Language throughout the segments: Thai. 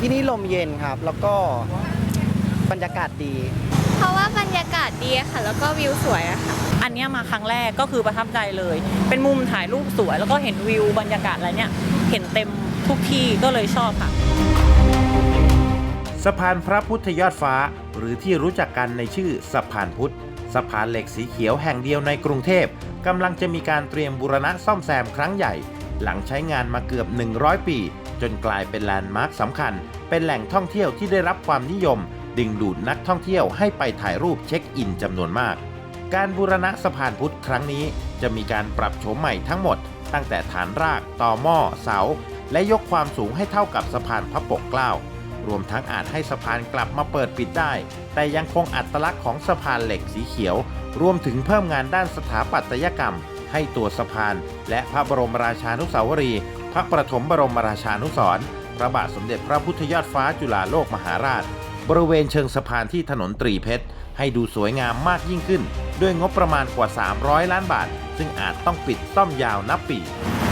นี่ลมเย็นครับ แล้วก็บรรยากาศดี เพราะว่าบรรยากาศดีอะค่ะ แล้วก็วิวสวยอะค่ะ อันเนี้ยมาครั้งแรกก็คือประทับใจเลย เป็นมุมถ่ายรูปสวย แล้วก็เห็นวิวบรรยากาศอะไรเนี่ย เห็นเต็มทุกที่ก็เลยชอบค่ะ สะพานพระพุทธยอดฟ้า หรือที่รู้จักกันในชื่อสะพานพุทธ สะพานเหล็กสีเขียวแห่งเดียวในกรุงเทพกำลังจะมีการเตรียมบูรณะซ่อมแซมครั้งใหญ่ หลังใช้งานมาเกือบ 100 ปี จนกลายเป็นแลนด์มาร์คสำคัญ เป็นแหล่งท่องเที่ยวที่ได้รับความนิยม ดึงดูดนักท่องเที่ยวให้ไปถ่ายรูปเช็คอินจำนวนมาก การบูรณะสะพานพุทธครั้งนี้ จะมีการปรับโฉมใหม่ทั้งหมด ตั้งแต่ฐานรากต่อหม้อเสา และยกความสูงให้เท่ากับสะพานพระปกเกล้ารวมทั้งอาจให้สะพานกลับมาเปิดปิดได้ แต่ยังคงอัตลักษณ์ของสะพานเหล็กสีเขียว รวมถึงเพิ่มงานด้านสถาปัตยกรรม ให้ตัวสะพาน และพระบรมราชานุสาวรีย์พระประถมบรมราชานุสรณ์พระบาทสมเด็จพระพุทธยอดฟ้าจุฬาโลกมหาราช บริเวณเชิงสะพานที่ถนนตรีเพชร ให้ดูสวยงามมากยิ่งขึ้น ด้วยงบประมาณกว่า 300 ล้านบาท ซึ่งอาจต้องปิดซ่อมยาวนับปี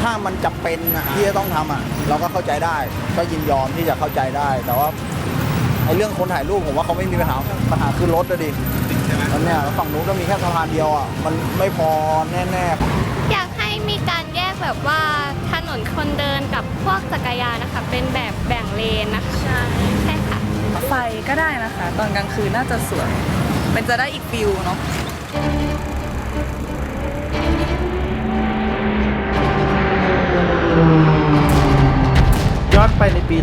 ถ้ามันจะเป็นที่จะต้องทำอะเราก็เข้าใจได้ ก็ยินยอมที่จะเข้าใจได้ แต่ว่าไอ้เรื่องคนถ่ายรูปผมว่าเขาไม่มีปัญหาปัญหาคือรถอะดิ แล้วเนี่ยแล้วฝั่งนู้นก็มีแค่สะพานเดียวอะ มันไม่พอแน่ๆอยากให้มีการแยกแบบว่าถนนคนเดินกับพวกจักรยานนะคะ เป็นแบบแบ่งเลนนะคะ ใช่ใช่ค่ะ ไฟก็ได้นะคะ ตอนกลางคืนน่าจะสวย มันจะได้อีกฟิลเนาะย้อนไปในปี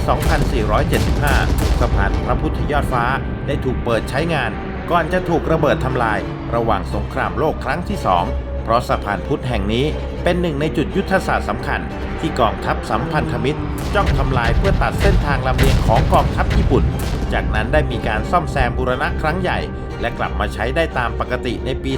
2475 สะพานพระพุทธยอดฟ้าได้ถูกเปิดใช้งาน ก่อนจะถูกระเบิดทำลาย ระหว่างสงครามโลกครั้งที่สองเพราะสะพานพุทธแห่งนี้เป็นหนึ่งในจุดยุทธศาสตร์สำคัญ ที่กองทัพสัมพันธมิตร จ้องทำลายเพื่อตัดเส้นทางลำเลียงของกองทัพญี่ปุ่น จากนั้นได้มีการซ่อมแซมบูรณะครั้งใหญ่ และกลับมาใช้ได้ตามปกติในปี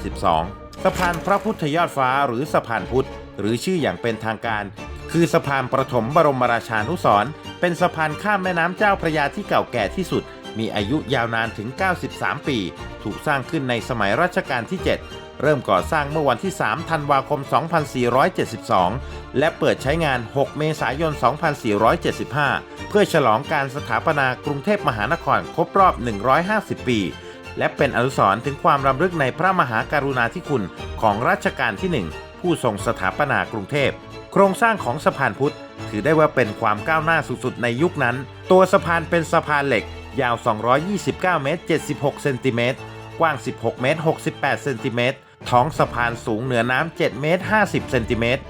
2492 สะพานพระพุทธยอดฟ้าหรือสะพานพุทธ หรือชื่ออย่างเป็นทางการ คือสะพานประถมบรมราชานุสรเป็นสะพานข้ามแม่น้ำเจ้าพระยาที่เก่าแก่ที่สุด มีอายุยาวนานถึง 93 ปี ถูกสร้างขึ้นในสมัยรัชกาลที่ 7 เริ่มก่อสร้างเมื่อวันที่ 3 ธันวาคม 2472 และเปิดใช้งาน 6 เมษายน 2475 เพื่อฉลองการสถาปนากรุงเทพมหานครครบรอบ 150 ปี และเป็นอนุสรณ์ถึงความรำลึกในพระมหากรุณาธิคุณของรัชกาลที่ 1 ผู้ทรงสถาปนากรุงเทพ โครงสร้างของสะพานพุทธถือได้ว่าเป็นความก้าวหน้าสุดๆในยุคนั้น ตัวสะพานเป็นสะพานเหล็ก ยาว 229 เมตร 76 เซนติเมตร กว้าง 16 เมตร 68 เซนติเมตร ท้องสะพานสูงเหนือน้ำ 7 เมตร 50 เซนติเมตร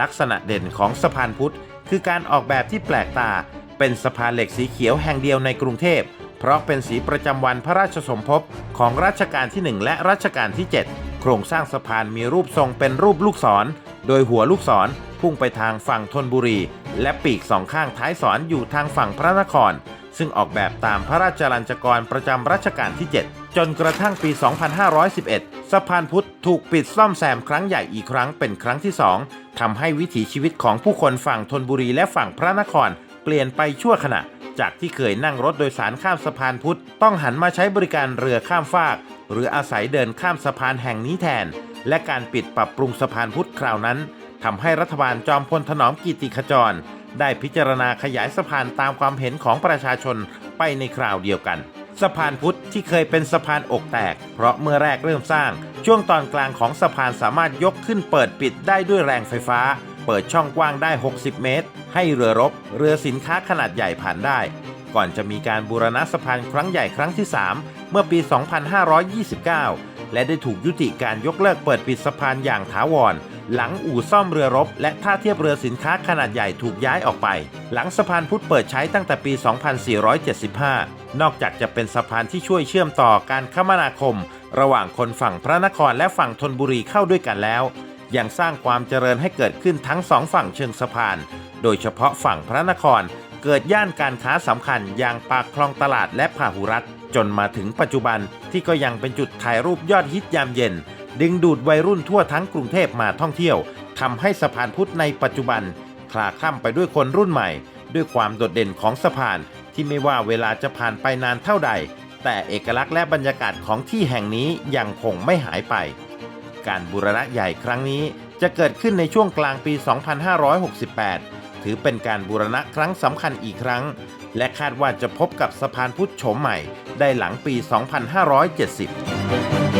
ลักษณะเด่นของสะพานพุทธ คือการออกแบบที่แปลกตา เป็นสะพานเหล็กสีเขียวแห่งเดียวในกรุงเทพ เพราะเป็นสีประจำวันพระราชสมภพของรัชกาลที่ 1 และรัชกาลที่ 7 โครงสร้างสะพานมีรูปทรงเป็นรูปลูกศร โดยหัวลูกศรพุ่งไปทางฝั่งธนบุรี และปีกสองข้างท้ายศรออยู่ทางฝั่งพระนคร ซึ่งออกแบบตามพระราชลัญจกรประจำรัชกาลที่ 7 จนกระทั่งปี 2511 สะพานพุทธถูกปิดซ่อมแซมครั้งใหญ่อีกครั้งเป็นครั้งที่ 2ทำให้วิถีชีวิตของผู้คนฝั่งธนบุรีและฝั่งพระนคร เปลี่ยนไปชั่วขณะ จากที่เคยนั่งรถโดยสารข้ามสะพานพุทธต้องหันมาใช้บริการเรือข้ามฟาก หรืออาศัยเดินข้ามสะพานแห่งนี้แทน และการปิดปรับปรุงสะพานพุทธคราวนั้นทำให้รัฐบาลจอมพลถนอมกิติขจร ได้พิจารณาขยายสะพานตามความเห็นของประชาชนไปในคราวเดียวกัน สะพานพุทธที่เคยเป็นสะพานอกแตก เพราะเมื่อแรกเริ่มสร้าง ช่วงตอนกลางของสะพานสามารถยกขึ้นเปิดปิดได้ด้วยแรงไฟฟ้า เปิดช่องกว้างได้ 60 เมตร ให้เรือรบ เรือสินค้าขนาดใหญ่ผ่านได้ ก่อนจะมีการบูรณะสะพานครั้งใหญ่ครั้งที่ 3 เมื่อปี 2529 และได้ถูกยุติการยกเลิกเปิดปิดสะพานอย่างถาวร หลังอู่ซ่อมเรือรบ และท่าเทียบเรือสินค้าขนาดใหญ่ถูกย้ายออกไป หลังสะพานพุทธเปิดใช้ตั้งแต่ปี 2475 นอกจากจะเป็นสะพานที่ช่วยเชื่อมต่อการคมนาคม ระหว่างคนฝั่งพระนครและฝั่งธนบุรีเข้าด้วยกันแล้ว ยังสร้างความเจริญให้เกิดขึ้นทั้งสองฝั่งเชิงสะพาน โดยเฉพาะฝั่งพระนคร เกิดย่านการค้าสำคัญอย่างปากคลองตลาดและพาหุรัตจนมาถึงปัจจุบันที่ก็ยังเป็นจุดถ่ายรูปยอดฮิตยามเย็น ดึงดูดวัยรุ่นทั่วทั้งกรุงเทพมาท่องเที่ยวทำให้สะพานพุทธในปัจจุบันคลาคล่ำไปด้วยคนรุ่นใหม่ ด้วยความโดดเด่นของสะพานที่ไม่ว่าเวลาจะผ่านไปนานเท่าใด แต่เอกลักษณ์และบรรยากาศของที่แห่งนี้ยังคงไม่หายไป การบูรณะใหญ่ครั้งนี้จะเกิดขึ้นในช่วงกลางปี 2568 ถือเป็นการบูรณะครั้งสำคัญอีกครั้ง และคาดว่าจะพบกับสะพานพุทธโฉมใหม่ได้หลังปี 2570